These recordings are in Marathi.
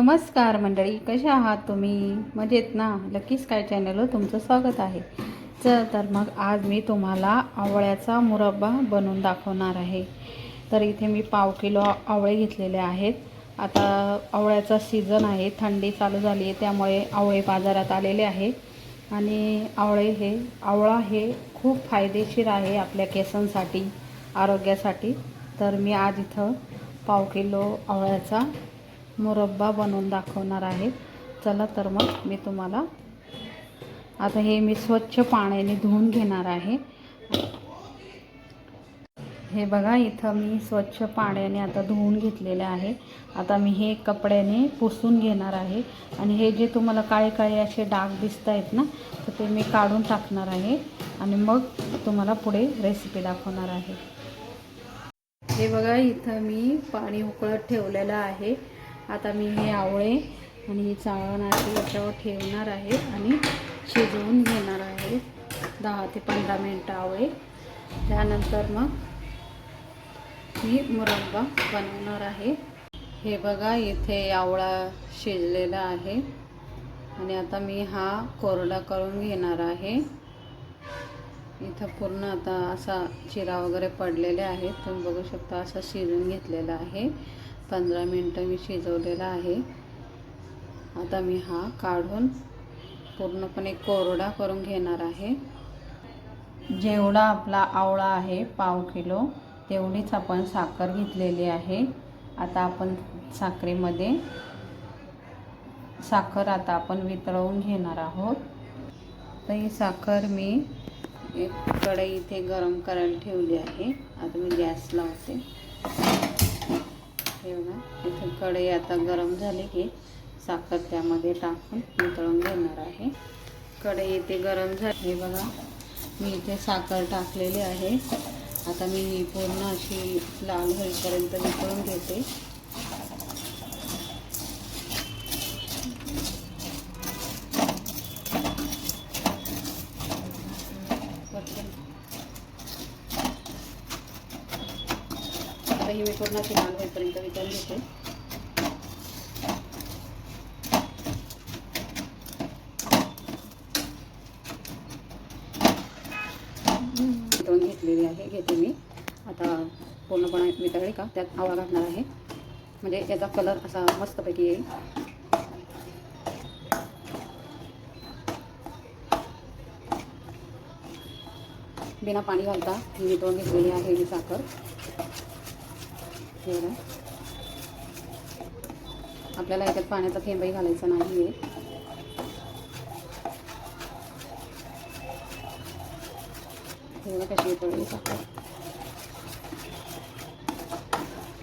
नमस्कार मंडळी कसे आहात तुम्ही? मजेत ना? लकी स्काय चॅनलवर तुमचं स्वागत आहे. चल तर मग आज मी तुम्हाला आवळ्याचा मुरब्बा बनवून दाखवणार आहे. तर इथे मी पाव किलो आवळे घेतलेले आहेत. आता आवळ्याचा सीझन आहे थंडी चालू झाली आहे त्यामुळे आवळे बाजारात आलेले आहे. आणि आवळे हे आवळा हे खूप फायदेशीर आहे आपल्या केसांसाठी आरोग्यासाठी. तर मी आज इथं पाव किलो आवळ्याचा मुरब्बा बनवून दाखवणार आहे चला तर मग मी तुम्हाला आता हे मी स्वच्छ पाण्याने धुवून घेणार आहे. हे बघा इथं मी स्वच्छ पाण्याने आता धुवून घेतलेले आहे. आता मी हे कपड्याने पुसून घेणार आहे. आणि हे जे तुम्हाला काळे काळे असे डाग दिसत आहेत ना तर ते मी काढून टाकणार आहे. आणि मग तुम्हाला पुढे रेसिपी दाखवणार आहे. हे बघा इथं मी पाणी उकळत ठेवलेलं आहे. आता मी हे आवळे आणि ही चाळण याच्यावर ठेवणार आहे आणि शिजवून घेणार आहे. दहा ते पंधरा मिनटं आवळे. त्यानंतर मग मी मुरब्बा बनवणार आहे. हे बघा इथे आवळा शिजलेला आहे. आणि आता मी हा कोरडा करून घेणार आहे. इथं पूर्ण आता असा चिरा वगैरे पडलेले आहेत. तुम्ही बघू शकता असं शिजून घेतलेला आहे. पंधरा मिनटं मी शिजवलेला आहे. आता मी हा काढून पूर्णपणे कोरडा करून घेणार आहे. जेवढा आपला आवळा आहे पाव किलो तेवढीच आपण साखर घेतलेली आहे. आता आपण साखरेमध्ये साखर आता आपण वितळवून घेणार आहोत. तर ही साखर मी एक कढई इथे गरम करायला ठेवली आहे. आता मी गॅस लावते. हे बघा इथे कढई आता गरम झाली की साखर त्यामध्ये टाकून वितळून घेणार आहे. कढई इथे गरम झाली. हे बघा मी इथे साखर टाकलेली आहे. आता मी पूर्ण अशी लाल होईपर्यंत वितळून घेते पटकन आता ही मी पूर्ण ती लाल होईपर्यंत विचारून घेते. वितळून घेतलेली आहे घेते मी. आता पूर्णपणे वितळली का त्यात आवळा घालणार आहे. म्हणजे याचा कलर असा मस्तपैकी येईल. बिना पाणी घालता ही वितळून घेतलेली आहे ही साखर. हे आपल्याला याच्यात पाण्याचा थेंबही घालायचा नाही आहे हे कशी पडली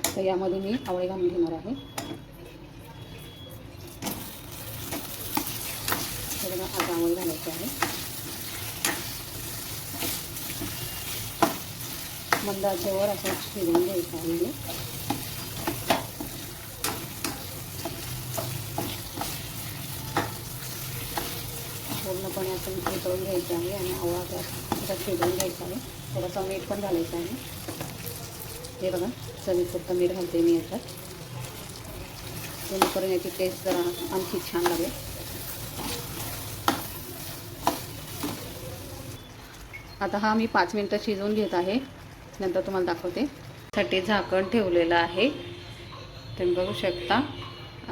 तर यामध्ये मी आवळे घालून घेणार आहे. आता आवळे घालायचे आहे. मंदाच्यावर असं शिजवून घ्यायचं आहे पूर्णपणे असं वितळून घ्यायचं आहे आणि आवळा त्यात शिजवून घ्यायचा आहे. थोडंसं मीठ पण घालायचं आहे. हे बघा चवीपुरतं मीठ घालते मी याच्यात जेणेकरून याची टेस्ट जरा आणखी छान लागेल. आता हा मी पाच मिनटं शिजवून घेत आहे. नंतर तुम्हाला दाखवते. साठी झाकण ठेवलेलं आहे. तुम्ही बघू शकता.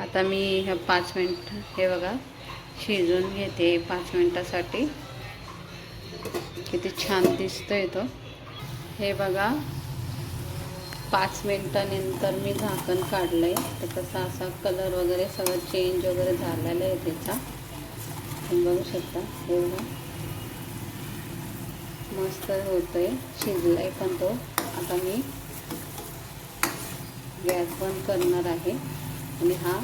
आता मी हे पाच मिनिट हे बघा शिजून घेते पाच मिनटासाठी. किती छान दिसतोय तो. हे बघा पाच मिनटानंतर मी झाकण काढलं आहे तर तसा असा कलर वगैरे सगळं चेंज वगैरे झालेला आहे त्याचा. तुम्ही बघू शकता. हे बघा. मस्त होतो आहे शिजला आहे पण तो. आता मी गॅस बंद करणार आहे. आणि हा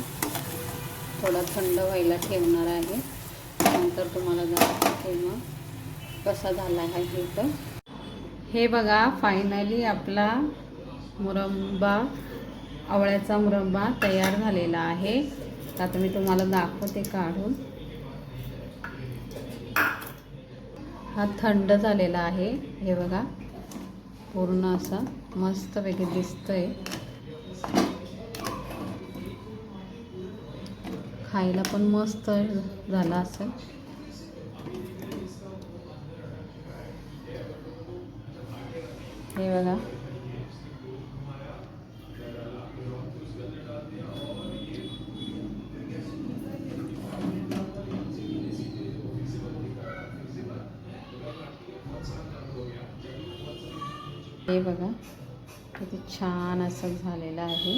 थोडा थंड व्हायला ठेवणार आहे. नंतर तुम्हाला दाखवते मग कसा झाला आहे हे तर. हे बघा फायनली आपला मुरंबा आवळ्याचा मुरंबा तयार झालेला आहे. आता मी तुम्हाला दाखवते काढून. हा थंड झालेला आहे. हे बघा. पूर्ण असा मस्तपैकी दिसतंय. खायला पण मस्त झाला असेल हे बघा. हे बघा किती छान असं झालेलं आहे.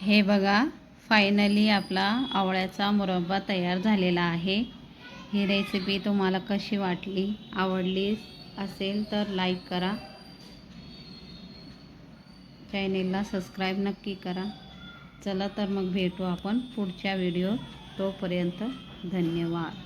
हे बघा फायनली आपला आवळ्याचा मुरब्बा तयार झालेला आहे. ही रेसिपी तुम्हाला कशी वाटली आवडली असेल तर लाईक करा. चॅनेलला सबस्क्राईब नक्की करा. चला तर मग भेटू आपण पुढच्या व्हिडिओ तोपर्यंत. धन्यवाद